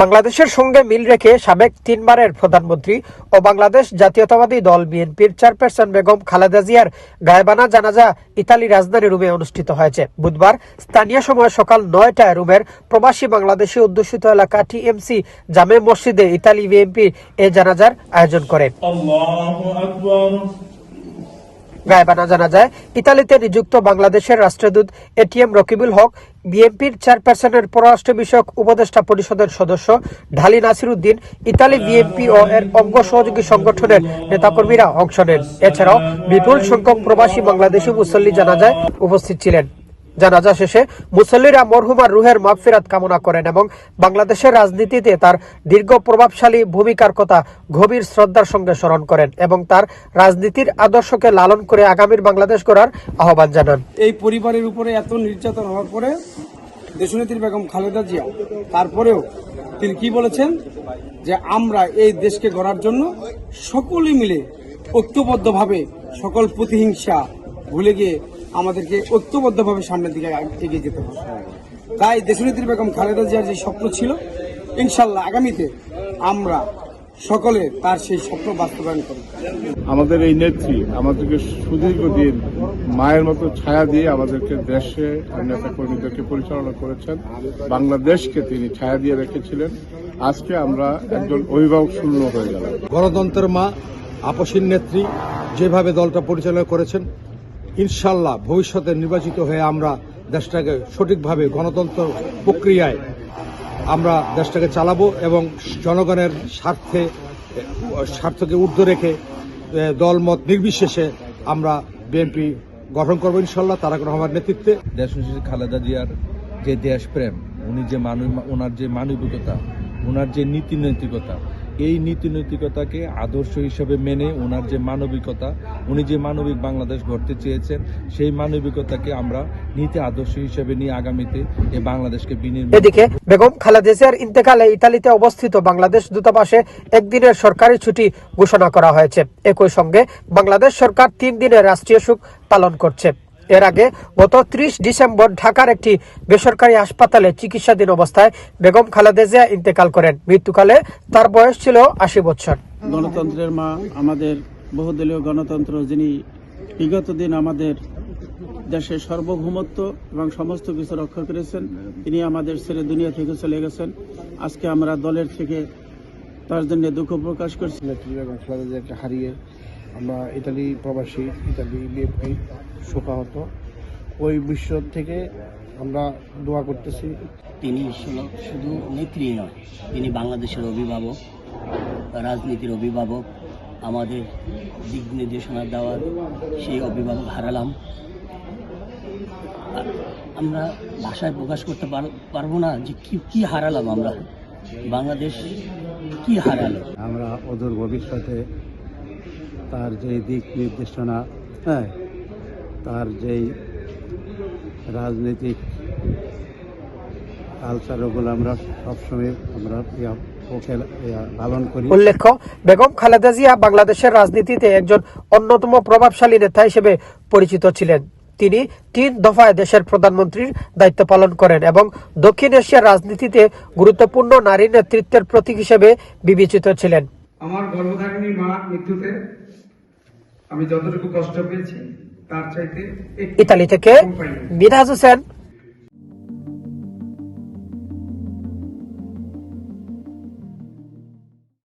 বাংলাদেশের সঙ্গে মিল রেখে সাবেক তিনবারের প্রধানমন্ত্রী ও বাংলাদেশ জাতীয়তাবাদী দল বিএনপির চেয়ারপারসন বেগম খালেদা জিয়ার গায়বানা জানাজা ইতালি রাজধানী রুমে অনুষ্ঠিত হয়েছে। বুধবার স্থানীয় সময় সকাল নয়টায় রুমের প্রবাসী বাংলাদেশি অধ্যুষিত এলাকা টিএমসি জামে মসজিদে ইতালি বিএনপি এ জানাজার আয়োজন করে। গায়বানা জানাজায় ইতালিতে নিযুক্ত বাংলাদেশের রাষ্ট্রদূত এটিএম রকিবুল হক বিএনপির চেয়ারপারসনের পররাষ্ট্র বিষয়ক উপদেষ্টা পরিষদের সদস্য ঢালি নাসির উদ্দিন ইতালি বিএনপি ও এর অঙ্গ সহযোগী সংগঠনের নেতাকর্মীরা অংশ নেন। এছাড়াও বিপুল সংখ্যক প্রবাসী বাংলাদেশি মুসল্লি জানাজায় উপস্থিত ছিলেন। জানাজা শেষে মুসল্লিরা মরহুমার রুহের মাগফিরাত কামনা করেন এবং বাংলাদেশের রাজনীতিতে তার দীর্ঘ প্রভাবশালী ভূমিকার কথা গভীর শ্রদ্ধার সঙ্গে স্মরণ করেন এবং তার রাজনীতির আদর্শকে লালন করে আগামীর বাংলাদেশ গড়ার আহ্বান জানান। এই পরিবারের উপরে এত নির্যাতন হওয়ার পরে দেশনেত্রী বেগম খালেদা জিয়া তারপরেও তিনি কি বলেছেন? যে আমরা এই দেশকে গড়ার জন্য সকলে মিলে ঐক্যবদ্ধভাবে সকল প্রতিহিংসা ভুলে গিয়ে আমাদেরকে ঐক্যবদ্ধভাবে সামনের দিকে এগিয়ে যেতে হবে। তাই দেশনেত্রী বেগম খালেদা জিয়ার যে স্বপ্ন ছিল ইনশাল্লাহ আগামীতে আমরা সকলে তার সেই স্বপ্ন বাস্তবায়ন করব। আমাদের এই নেত্রী আমাদেরকে সুদীর্ঘ দিন মায়ের মতো ছায়া দিয়ে আমাদেরকে দেশে নেতা কর্মীদেরকে পরিচালনা করেছেন। বাংলাদেশকে তিনি ছায়া দিয়ে রেখেছিলেন। আজকে আমরা একজন অভিভাবক শূন্য হয়ে গেলাম। গণতন্ত্রের মা আপসীর নেত্রী যেভাবে দলটা পরিচালনা করেছেন ইনশাল্লাহ ভবিষ্যতে নির্বাচিত হয়ে আমরা দেশটাকে সঠিকভাবে গণতন্ত্র প্রক্রিয়ায় আমরা দেশটাকে চালাবো এবং জনগণের স্বার্থে, স্বার্থকে ঊর্ধ্ব রেখে দলমত নির্বিশেষে আমরা বিএনপি গঠন করব ইনশাল্লাহ, তারাক রহমান নেতৃত্বে। দেশনেত্রী খালেদা জিয়ার যে দেশপ্রেম উনি যে মানব ওনার যে মানবিকতা, ওনার যে নীতি নৈতিকতা এই নীতি নৈতিকতাকে আদর্শ হিসেবে মেনে ওনার যে মানবিকতা, উনি যে মানবিক বাংলাদেশ গড়তে চেয়েছেন, সেই মানবিকতাকে আমরা নীতি আদর্শ হিসেবে নিয়ে আগামীতে এই বাংলাদেশকে বিনির্মাণ এদিকে বেগম খালেদা জিয়ার ইন্তেকালে ইতালিতে অবস্থিত বাংলাদেশ দূতাবাসে একদিনের সরকারি ছুটি ঘোষণা করা হয়েছে। একই সঙ্গে বাংলাদেশ সরকার তিন দিনের রাষ্ট্রীয় শোক পালন করছে। এর আগে গত ত্রিশ ডিসেম্বর ঢাকার একটি বেসরকারি হাসপাতালে চিকিৎসাধীন অবস্থায় বেগম খালেদা জিয়া ইন্তেকাল করেন। মৃত্যুকালে তার বয়স ছিল আশি বছর। গণতন্ত্রের মা আমাদের বহুদলীয় গণতন্ত্র যিনি বিগত দিন আমাদের দেশের সার্বভৌমত্ব এবং সমস্ত কিছু রক্ষা করেছেন তিনি আমাদের ছেড়ে দুনিয়া থেকে চলে গেছেন। আজকে আমরা দলের থেকে তার জন্য দুঃখ প্রকাশ করছি। হারিয়ে আমরা ইতালি প্রবাসী ইতালি বিএনপি শোকাহত ওই বিশ্ব থেকে আমরা দোয়া করতেছি। তিনি ছিল শুধু নেত্রী নয় তিনি বাংলাদেশের অভিভাবক রাজনীতির অভিভাবক আমাদের দিক নির্দেশনা দেওয়ার সেই অভিভাবক হারালাম। আমরা ভাষায় প্রকাশ করতে পার- পারব না যে কি কি হারালাম আমরা। বাংলাদেশ কি হারালো? আমরা অদূর ভবিষ্যতে তার যে দিক নির্দেশনা হ্যাঁ তার যেই রাজনৈতিক কালচার ওগুলো আমরা সবসময় আমরা ওকে পালন করি। উল্লেখ্য বেগম খালেদা জিয়া বাংলাদেশের রাজনীতিতে একজন অন্যতম প্রভাবশালী নেতা হিসেবে পরিচিত ছিলেন। তিনি তিন দফায় দেশের প্রধানমন্ত্রীর দায়িত্ব পালন করেন এবং দক্ষিণ এশিয়ার রাজনীতিতে গুরুত্বপূর্ণ নারী নেতৃত্বের প্রতীক হিসেবে বিবেচিত ছিলেন। আমার গর্ভধারিণী মা মৃত্যুতে আমি যতটুকু কষ্ট পেয়েছি তার চাইতে ইতালি থেকে বিধাস হোসেন